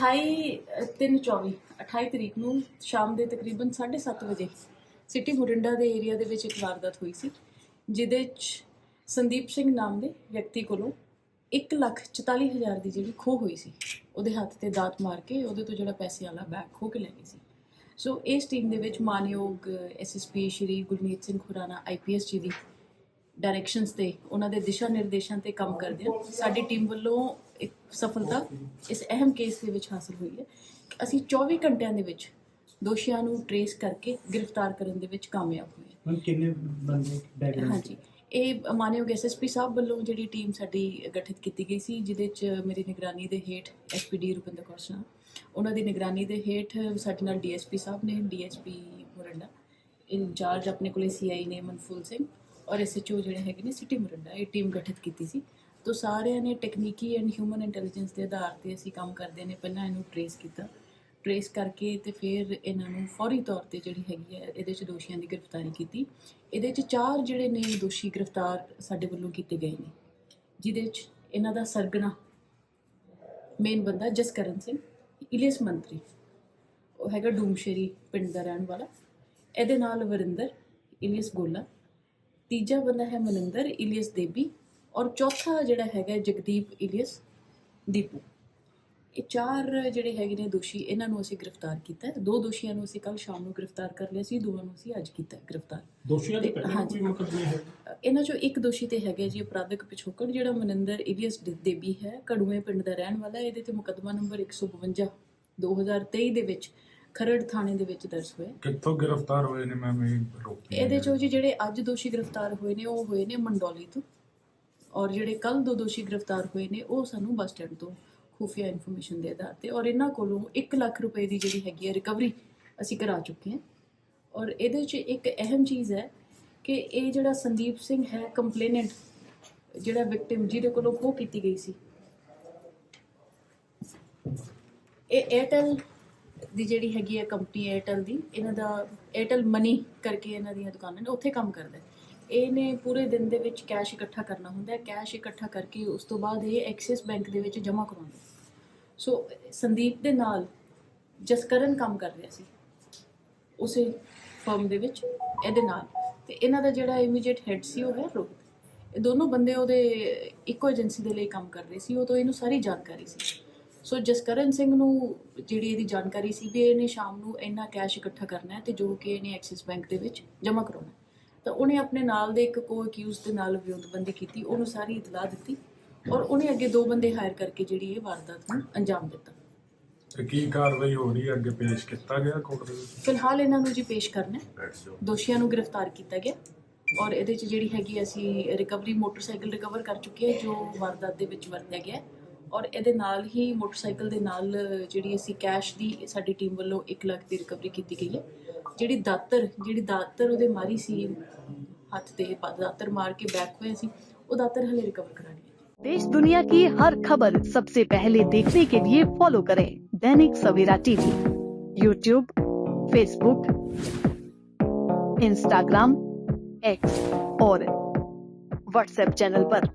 28 324 28 ਤਰੀਕ ਨੂੰ ਸ਼ਾਮ ਦੇ ਤਕਰੀਬਨ 7:30 ਵਜੇ ਸਿਟੀ ਮੁਰਿੰਡਾ ਦੇ ਏਰੀਆ ਦੇ ਵਿੱਚ ਇੱਕ ਵਾਰਦਾਤ ਹੋਈ ਸੀ, ਜਿਹਦੇ 'ਚ ਸੰਦੀਪ ਸਿੰਘ ਨਾਮ ਦੇ ਵਿਅਕਤੀ ਕੋਲੋਂ 144000 ਦੀ ਜਿਹੜੀ ਖੋਹ ਹੋਈ ਸੀ, ਉਹਦੇ ਹੱਥ ਤੇ ਦਾਤ ਮਾਰ ਕੇ ਉਹਦੇ ਤੋਂ ਜਿਹੜਾ ਪੈਸੇ ਵਾਲਾ ਬੈਗ ਖੋਹ ਕੇ ਲੈ ਗਈ ਸੀ। ਸੋ ਇਸ ਟੀਮ ਦੇ ਵਿੱਚ ਮਾਨਯੋਗ ਐਸਐਸਪੀ ਸ਼੍ਰੀ ਗੁਰਮੀਤ ਸਿੰਘ ਖੁਰਾਨਾ ਆਈਪੀਐਸ ਜੀ ਦੀ ਡਾਇਰੈਕਸ਼ਨਸ ਤੇ ਉਹਨਾਂ ਦੇ ਦਿਸ਼ਾ ਨਿਰਦੇਸ਼ਾਂ ਤੇ ਕੰਮ ਕਰਦੇ ਹਾਂ ਸਾਡੀ ਟੀਮ ਵੱਲੋਂ ਇੱਕ ਸਫਲਤਾ ਇਸ ਅਹਿਮ ਕੇਸ ਦੇ ਵਿੱਚ ਹਾਸਲ ਹੋਈ ਹੈ ਕਿ ਅਸੀਂ 24 ਘੰਟਿਆਂ ਦੇ ਵਿੱਚ ਦੋਸ਼ੀਆਂ ਨੂੰ ਟਰੇਸ ਕਰਕੇ ਗ੍ਰਿਫਤਾਰ ਕਰਨ ਦੇ ਵਿੱਚ ਕਾਮਯਾਬ ਹੋਏ ਹੁਣ ਕਿੰਨੇ ਬੰਦੇ ਬੈਕਗ੍ਰਾਉਂਡ ਹਾਂਜੀ। ਇਹ ਮਾਨਯੋਗ ਐਸਐਸਪੀ ਸਾਹਿਬ ਵੱਲੋਂ ਜਿਹੜੀ ਟੀਮ ਸਾਡੀ ਗਠਿਤ ਕੀਤੀ ਗਈ ਸੀ ਜਿਹਦੇ ਚ ਮੇਰੀ ਨਿਗਰਾਨੀ ਦੇ ਹੇਠ ਐਸਪੀਡੀ ਰੁਪਿੰਦਰ ਕੌਰ ਸਨਾ ਉਹਨਾਂ ਦੀ ਨਿਗਰਾਨੀ ਦੇ ਹੇਠ ਸਾਡੇ ਨਾਲ ਡੀਐਸਪੀ ਸਾਹਿਬ ਨੇ ਡੀਐਸਪੀ ਮੁਰੰਡਾ ਇੰਚਾਰਜ ਆਪਣੇ ਕੋਲੇ ਸੀਆਈ ਨੇ ਮਨਫੂਲ ਸਿੰਘ ਔਰ ਐਸਐਚਓ ਜਿਹੜੇ ਹੈਗੇ ਨੇ ਸਿਟੀ ਮੁਰੰਡਾ, ਇਹ ਟੀਮ ਗਠਿਤ ਕੀਤੀ ਸੀ। ਤੋਂ ਸਾਰਿਆਂ ਨੇ ਟੈਕਨੀਕੀ ਐਂਡ ਹਿਊਮਨ ਇੰਟੈਲੀਜੈਂਸ ਦੇ ਆਧਾਰ ਤੇ ਅਸੀਂ ਕੰਮ ਕਰਦੇ ਨੇ, ਪਹਿਲਾਂ ਇਹਨੂੰ ਟਰੇਸ ਕੀਤਾ। ਟਰੇਸ ਕਰਕੇ ਤੇ ਫਿਰ ਇਹਨਾਂ ਨੂੰ ਫੌਰੀ ਤੌਰ ਤੇ ਜਿਹੜੀ ਹੈਗੀ ਹੈ, ਇਹਦੇ ਚ ਦੋਸ਼ੀਆਂ ਦੀ ਗ੍ਰਿਫਤਾਰੀ ਕੀਤੀ। ਇਹਦੇ ਚ ਚਾਰ ਜਿਹੜੇ ਨੇ ਦੋਸ਼ੀ ਗ੍ਰਿਫਤਾਰ ਸਾਡੇ ਵੱਲੋਂ ਕੀਤੇ ਗਏ ਨੇ, ਜਿਹਦੇ ਚ ਇਹਨਾਂ ਦਾ ਸਰਗਨਾ ਮੇਨ ਬੰਦਾ ਜਸਕਰਨ ਸਿੰਘ, ਇਲੀਅਸ ਮੰਤਰੀ, ਉਹ ਹੈਗਾ ਡੂਮਸ਼ੇਰੀ ਪਿੰਡ ਦਾ ਰਹਿਣ ਵਾਲਾ। ਇਹਦੇ ਨਾਲ ਵਰਿੰਦਰ, ਇਲੀਅਸ ਗੋਲਾ ਤੀਜਾ ਬੰਦਾ ਹੈ ਮਨਿੰਦਰ ਇਲੀਅਸ ਦੇਬੀ ਔਰ ਚੌਥਾ ਜਿਹੜਾ ਹੈਗਾ ਜਗਦੀਪ ਇਲੀਅਸ ਦੀਪੂ ਇਹ ਚਾਰ ਜਿਹੜੇ ਹੈਗੇ ਨੇ ਦੋਸ਼ੀ ਇਹਨਾਂ ਨੂੰ ਅਸੀਂ ਗ੍ਰਿਫਤਾਰ ਕੀਤਾ ਹੈ। ਦੋ ਦੋਸ਼ੀਆਂ ਨੂੰ ਅਸੀਂ ਕੱਲ ਸ਼ਾਮ ਨੂੰ ਗ੍ਰਿਫਤਾਰ ਕਰ ਲਿਆ ਸੀ ਦੋਵਾਂ ਨੂੰ ਅਸੀਂ ਅੱਜ ਕੀਤਾ ਗ੍ਰਿਫਤਾਰ ਦੋਸ਼ੀਆਂ ਦੇ ਤੇ- ਪਹਿਲਾਂ ਹਾਂਜੀ। ਕੋਈ ਮੁਕੱਦਮੇ ਹੈ ਇਹਨਾਂ ਚੋਂ ਇੱਕ ਦੋਸ਼ੀ ਤੇ ਹੈਗਾ ਜੀ ਅਪਰਾਧਿਕ ਪਿਛੋਕੜ ਜਿਹੜਾ ਮਨਿੰਦਰ ਇਲੀਅਸ ਦੇਬੀ ਹੈ ਕੜੂਏ ਪਿੰਡ ਦਾ ਰਹਿਣ ਵਾਲਾ। ਇਹਦੇ ਤੇ ਮੁਕੱਦਮਾ ਨੰਬਰ 152 2023 ਦੇ ਵਿੱਚ ਖਰੜ ਥਾਣੇ ਦੇ ਵਿੱਚ ਦਰਜ ਹੋਇਆ ਕਿੱਥੋਂ ਗ੍ਰਿਫਤਾਰ ਹੋਏ ਨੇ ਮੈਂ ਵੀ ਰੋਕੀ ਇਹਦੇ ਚੋਂ ਜੀ ਜਿਹੜੇ ਅੱਜ ਦੋਸ਼ੀ ਗ੍ਰਿਫਤਾਰ ਹੋਏ ਨੇ ਉਹ ਹੋਏ ਨੇ ਮੰਡੌਲੀ ਤੋਂ। ਔਰ ਜਿਹੜੇ ਕੱਲ ਦੋ ਦੋਸ਼ੀ ਗ੍ਰਿਫਤਾਰ ਹੋਏ ਨੇ ਉਹ ਸਾਨੂੰ ਬੱਸ ਸਟੈਂਡ ਤੋਂ ਖੁਫੀਆ ਇਨਫੋਰਮੇਸ਼ਨ ਦੇ ਆਧਾਰ ਤੇ। ਔਰ ਇਹਨਾਂ ਕੋਲੋਂ 1 ਲੱਖ ਰੁਪਏ ਦੀ ਜਿਹੜੀ ਹੈਗੀ ਹੈ ਰਿਕਵਰੀ ਅਸੀਂ ਕਰਾ ਚੁੱਕੇ ਹਾਂ। ਔਰ ਇਹਦੇ 'ਚ ਇੱਕ ਅਹਿਮ ਚੀਜ਼ ਹੈ ਕਿ ਇਹ ਜਿਹੜਾ ਸੰਦੀਪ ਸਿੰਘ ਹੈ ਕੰਪਲੇਨੈਂਟ ਜਿਹੜਾ ਵਿਕਟਿਮ ਜਿਹਦੇ ਕੋਲੋਂ ਖੋਹ ਕੀਤੀ ਗਈ ਸੀ ਇਹ 에ਅਰਟੈਲ ਦੀ ਜਿਹੜੀ ਹੈਗੀ ਹੈ ਕੰਪਨੀ 에ਅਰਟੈਲ ਦੀ, ਇਹਨਾਂ ਦਾ 에ਅਰਟੈਲ ਮਨੀ ਕਰਕੇ ਇਹਨਾਂ ਦੀਆਂ ਦੁਕਾਨਾਂ ਨੇ, ਉੱਥੇ ਕੰਮ ਕਰਦਾ ਇਹਨੇ ਪੂਰੇ ਦਿਨ ਦੇ ਵਿੱਚ ਕੈਸ਼ ਇਕੱਠਾ ਕਰਨਾ ਹੁੰਦਾ ਹੈ ਕੈਸ਼ ਇਕੱਠਾ ਕਰਕੇ ਉਸ ਤੋਂ ਬਾਅਦ ਇਹ ਐਕਸਿਸ ਬੈਂਕ ਦੇ ਵਿੱਚ ਜਮ੍ਹਾਂ ਕਰਾਉਂਦਾ ਸੋ ਸੰਦੀਪ ਦੇ ਨਾਲ ਜਸਕਰਨ ਕੰਮ ਕਰ ਰਿਹਾ ਸੀ, ਉਸੇ ਫਰਮ ਦੇ ਵਿੱਚ, ਇਹਦੇ ਨਾਲ। ਤੇ ਇਹਨਾਂ ਦਾ ਜਿਹੜਾ ਇਮੀਡੀਏਟ ਹੈਡ ਸੀ, ਉਹ ਹੈ ਰੋਹਿਤ। ਇਹ ਦੋਨੋਂ ਬੰਦੇ ਉਹਦੇ ਇੱਕੋ ਏਜੰਸੀ ਦੇ ਲਈ ਕੰਮ ਕਰ ਰਹੇ ਸੀ, ਉਹ ਤੋਂ ਇਹਨੂੰ ਸਾਰੀ ਜਾਣਕਾਰੀ ਸੀ। ਸੋ ਜਸਕਰਨ ਸਿੰਘ ਨੂੰ ਜਿਹੜੀ ਇਹਦੀ ਜਾਣਕਾਰੀ ਸੀ ਵੀ ਇਹਨੇ ਸ਼ਾਮ ਨੂੰ ਇੰਨਾ ਕੈਸ਼ ਇਕੱਠਾ ਕਰਨਾ ਹੈ ਤੇ ਜੋ ਕਿ ਇਹਨੇ ਐਕਸਿਸ ਬੈਂਕ ਦੇ ਵਿੱਚ ਜਮ੍ਹਾਂ ਕਰਾਉਣਾ। ਤਾਂ ਉਹਨੇ ਆਪਣੇ ਨਾਲ ਦੇ ਇੱਕ ਕੋ ਅਕਿਊਜ਼ ਦੇ ਨਾਲ ਵਿਉਂਤਬੰਦੀ ਕੀਤੀ ਉਹਨੂੰ ਸਾਰੀ ਇਤਲਾਹ ਦਿੱਤੀ ਔਰ ਉਹਨੇ ਅੱਗੇ ਦੋ ਬੰਦੇ ਹਾਇਰ ਕਰਕੇ ਜਿਹੜੀ ਇਹ ਵਾਰਦਾਤ ਨੂੰ ਅੰਜਾਮ ਦਿੱਤਾ। ਤੇ ਕੀ ਕਾਰਵਾਈ ਹੋ ਰਹੀ ਹੈ? ਅੱਗੇ ਪੇਸ਼ ਕੀਤਾ ਗਿਆ ਕੋਰਟ ਦੇ ਵਿੱਚ? ਫਿਲਹਾਲ ਇਹਨਾਂ ਨੂੰ ਜੀ ਪੇਸ਼ ਕਰਨਾ ਹੈ। ਦੋਸ਼ੀਆਂ ਨੂੰ ਗ੍ਰਿਫਤਾਰ ਕੀਤਾ ਗਿਆ ਔਰ ਇਹਦੇ ਚ ਜਿਹੜੀ ਹੈਗੀ ਅਸੀਂ ਰਿਕਵਰੀ ਮੋਟਰਸਾਈਕਲ ਰਿਕਵਰ ਕਰ ਚੁੱਕੇ ਹਾਂ ਜੋ ਵਾਰਦਾਤ ਦੇ ਵਿੱਚ ਵਰਤਿਆ ਗਿਆ ਹੈ। ਔਰ ਇਹਦੇ ਨਾਲ ਹੀ ਮੋਟਰਸਾਈਕਲ ਦੇ ਨਾਲ ਜਿਹੜੀ ਅਸੀਂ ਕੈਸ਼ ਦੀ ਸਾਡੀ ਟੀਮ ਵੱਲੋਂ 1 ਲੱਖ ਦੀ ਰਿਕਵਰੀ ਕੀਤੀ ਗਈ ਹੈ ਜਿਹੜੀ ਦਾਤਰ ਜਿਹੜੀ ਦਾਤਰ ਉਹਦੇ ਮਾਰੀ ਸੀ ਹੱਥ ਤੇ ਪਾ- ਦਾਤਰ ਮਾਰ ਕੇ ਬੈਕ ਹੋਇਆ ਸੀ ਉਹ ਦਾਤਰ ਹਲੇ ਰਿਕਵਰ ਕਰਾਣੀ ਹੈ देश दुनिया की हर खबर सबसे पहले देखने के लिए फॉलो करें Dainik Savera TV YouTube Facebook Instagram X और व्हाट्सएप चैनल पर।